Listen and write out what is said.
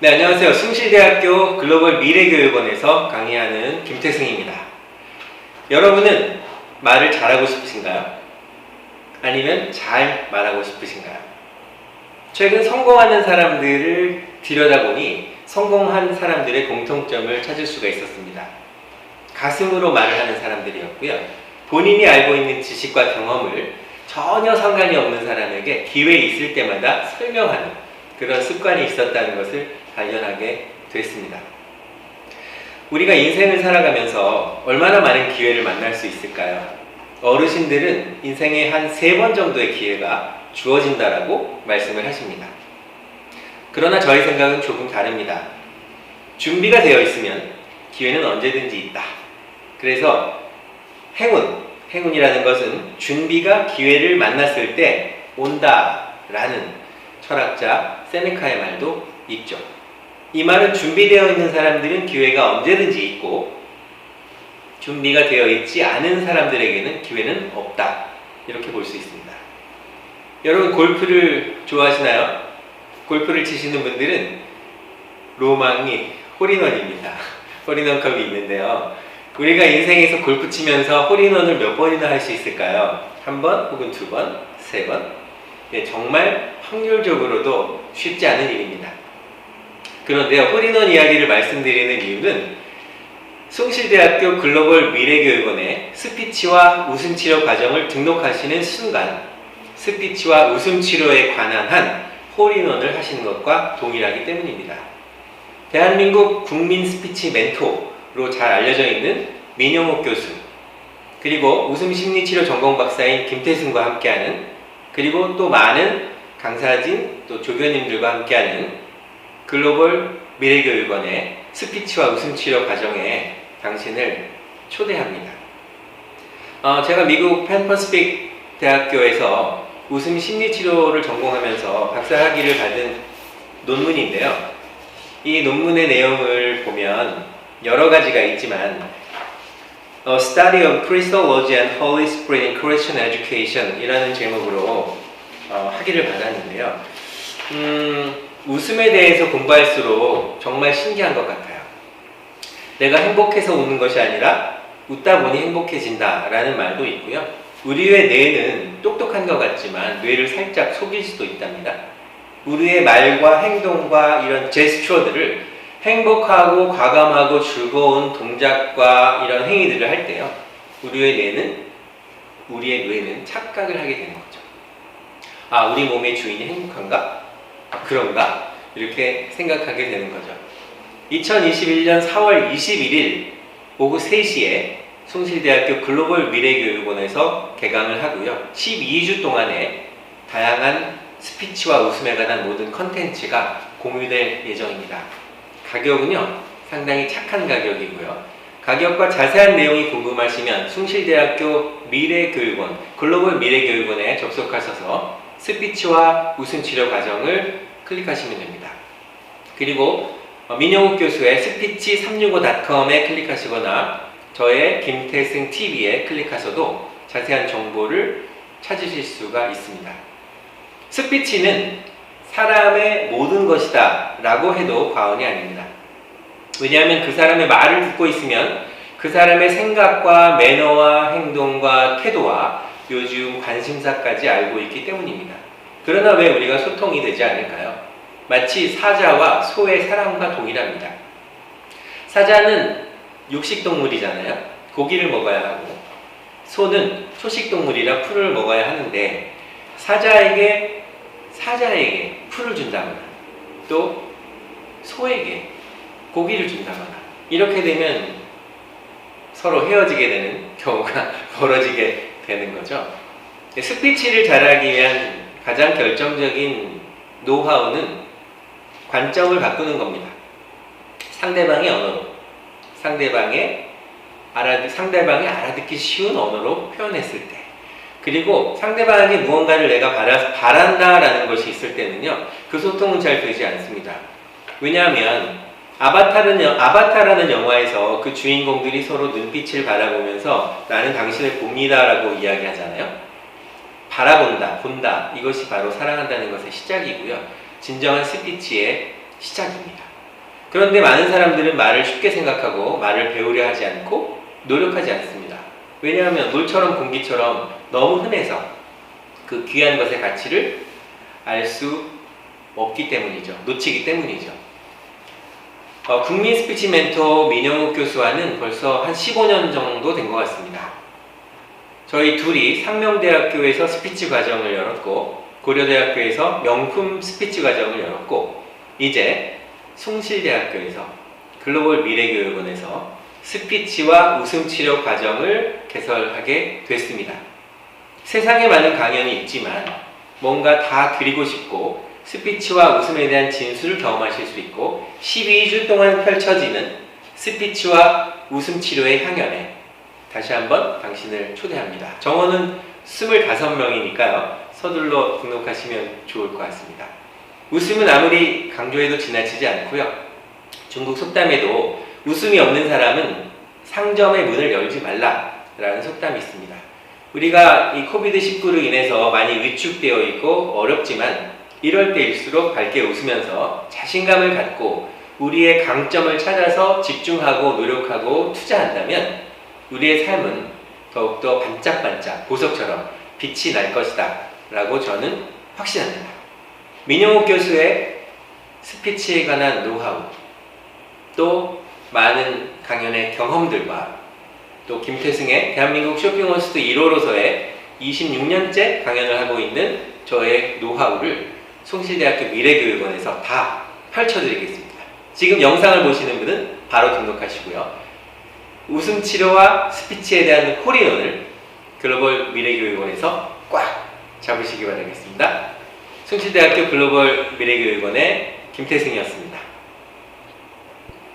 네, 안녕하세요. 숭실대학교 글로벌 미래교육원에서 강의하는 김태승입니다. 여러분은 말을 잘하고 싶으신가요? 아니면 잘 말하고 싶으신가요? 최근 성공하는 사람들을 들여다보니 성공한 사람들의 공통점을 찾을 수가 있었습니다. 가슴으로 말을 하는 사람들이었고요. 본인이 알고 있는 지식과 경험을 전혀 상관이 없는 사람에게 기회 있을 때마다 설명하는 그런 습관이 있었다는 것을 발견하게 됐습니다. 우리가 인생을 살아가면서 얼마나 많은 기회를 만날 수 있을까요? 어르신들은 인생에 한 세 번 정도의 기회가 주어진다라고 말씀을 하십니다. 그러나 저의 생각은 조금 다릅니다. 준비가 되어 있으면 기회는 언제든지 있다. 그래서 행운, 행운이라는 것은 준비가 기회를 만났을 때 온다라는 철학자 세네카의 말도 있죠. 이 말은 준비되어 있는 사람들은 기회가 언제든지 있고 준비가 되어 있지 않은 사람들에게는 기회는 없다. 이렇게 볼 수 있습니다. 여러분 골프를 좋아하시나요? 골프를 치시는 분들은 로망이 홀인원입니다. 홀인원컵이 있는데요. 우리가 인생에서 골프 치면서 홀인원을 몇 번이나 할 수 있을까요? 한 번, 혹은 두 번, 세 번? 예, 정말 확률적으로도 쉽지 않은 일입니다. 그런데요, 홀인원 이야기를 말씀드리는 이유는 숭실대학교 글로벌 미래교육원에 스피치와 웃음치료 과정을 등록하시는 순간 스피치와 웃음치료에 관한 한 홀인원을 하시는 것과 동일하기 때문입니다. 대한민국 국민 스피치 멘토로 잘 알려져 있는 민영옥 교수 그리고 웃음 심리치료 전공 박사인 김태승과 함께하는 그리고 또 많은 강사진 또 조교님들과 함께하는 글로벌 미래교육원의 스피치와 웃음치료 과정에 당신을 초대합니다. 어, 제가 미국 펜퍼스픽 대학교에서 웃음 심리치료를 전공하면서 박사학위를 받은 논문인데요. 이 논문의 내용을 보면 여러 가지가 있지만 A Study of Christology and Holy Spirit in Christian Education 이라는 제목으로 어, 학위를 받았는데요. 음, 웃음에 대해서 공부할수록 정말 신기한 것 같아요. 내가 행복해서 웃는 것이 아니라 웃다 보니 행복해진다라는 말도 있고요. 우리의 뇌는 똑똑한 것 같지만 뇌를 살짝 속일 수도 있답니다. 우리의 말과 행동과 이런 제스처들을 행복하고 과감하고 즐거운 동작과 이런 행위들을 할 때요. 우리의 뇌는 우리의 뇌는 착각을 하게 되는 거죠. 아, 우리 몸의 주인이 행복한가? 아, 그런가? 이렇게 생각하게 되는 거죠. 2021년 4월 21일 오후 3시에 숭실대학교 글로벌 미래교육원에서 개강을 하고요. 12주 동안에 다양한 스피치와 웃음에 관한 모든 컨텐츠가 공유될 예정입니다. 가격은요, 상당히 착한 가격이고요. 가격과 자세한 내용이 궁금하시면 숭실대학교 미래교육원, 글로벌 미래교육원에 접속하셔서 스피치와 웃음 치료 과정을 클릭하시면 됩니다. 그리고 어, 민영욱 교수의 스피치 365.com에 클릭하시거나 저의 김태승 TV에 클릭하셔도 자세한 정보를 찾으실 수가 있습니다. 스피치는 사람의 모든 것이다 라고 해도 과언이 아닙니다. 왜냐하면 그 사람의 말을 듣고 있으면 그 사람의 생각과 매너와 행동과 태도와 요즘 관심사까지 알고 있기 때문입니다. 그러나 왜 우리가 소통이 되지 않을까요? 마치 사자와 소의 사랑과 동일합니다. 사자는 육식동물이잖아요. 고기를 먹어야 하고 소는 초식동물이라 풀을 먹어야 하는데 사자에게 사자에게 풀을 준다거나 또 소에게 고기를 준다거나 이렇게 되면 서로 헤어지게 되는 경우가 벌어지게 되는 거죠. 스피치를 잘하기 위한 가장 결정적인 노하우는 관점을 바꾸는 겁니다. 상대방의 언어로, 상대방의 알아듣, 상대방이 알아듣기 쉬운 언어로 표현했을 때, 그리고 상대방에게 무언가를 내가 바라, 바란다라는 것이 있을 때는요, 그 소통은 잘 되지 않습니다. 왜냐하면 아바타는 여- 아바타라는 영화에서 그 주인공들이 서로 눈빛을 바라보면서 나는 당신을 봅니다 라고 이야기하잖아요. 바라본다, 본다 이것이 바로 사랑한다는 것의 시작이고요. 진정한 스피치의 시작입니다. 그런데 많은 사람들은 말을 쉽게 생각하고 말을 배우려 하지 않고 노력하지 않습니다. 왜냐하면 물처럼 공기처럼 너무 흔해서 그 귀한 것의 가치를 알 수 없기 때문이죠. 놓치기 때문이죠. 어, 국민 스피치 멘토 민영욱 교수와는 벌써 한 15년 정도 된 것 같습니다. 저희 둘이 상명대학교에서 스피치 과정을 열었고 고려대학교에서 명품 스피치 과정을 열었고 이제 숭실대학교에서 글로벌 미래교육원에서 스피치와 웃음치료 과정을 개설하게 됐습니다. 세상에 많은 강연이 있지만 뭔가 다 드리고 싶고 스피치와 웃음에 대한 진수를 경험하실 수 있고 12주 동안 펼쳐지는 스피치와 웃음 치료의 향연에 다시 한번 당신을 초대합니다. 정원은 25명이니까요. 서둘러 등록하시면 좋을 것 같습니다. 웃음은 아무리 강조해도 지나치지 않고요. 중국 속담에도 웃음이 없는 사람은 상점의 문을 열지 말라라는 속담이 있습니다. 우리가 이 코비드 19로 인해서 많이 위축되어 있고 어렵지만 이럴 때일수록 밝게 웃으면서 자신감을 갖고 우리의 강점을 찾아서 집중하고 노력하고 투자한다면 우리의 삶은 더욱더 반짝반짝 보석처럼 빛이 날 것이다 라고 저는 확신합니다. 민영욱 교수의 스피치에 관한 노하우 또 많은 강연의 경험들과 또 김태승의 대한민국 쇼핑호스트 1호로서의 26년째 강연을 하고 있는 저의 노하우를 송실대학교 미래교육원에서 다 펼쳐드리겠습니다. 지금 영상을 보시는 분은 바로 등록하시고요. 웃음 치료와 스피치에 대한 홀인원을 글로벌 미래교육원에서 꽉 잡으시기 바라겠습니다. 송실대학교 글로벌 미래교육원의 김태승이었습니다.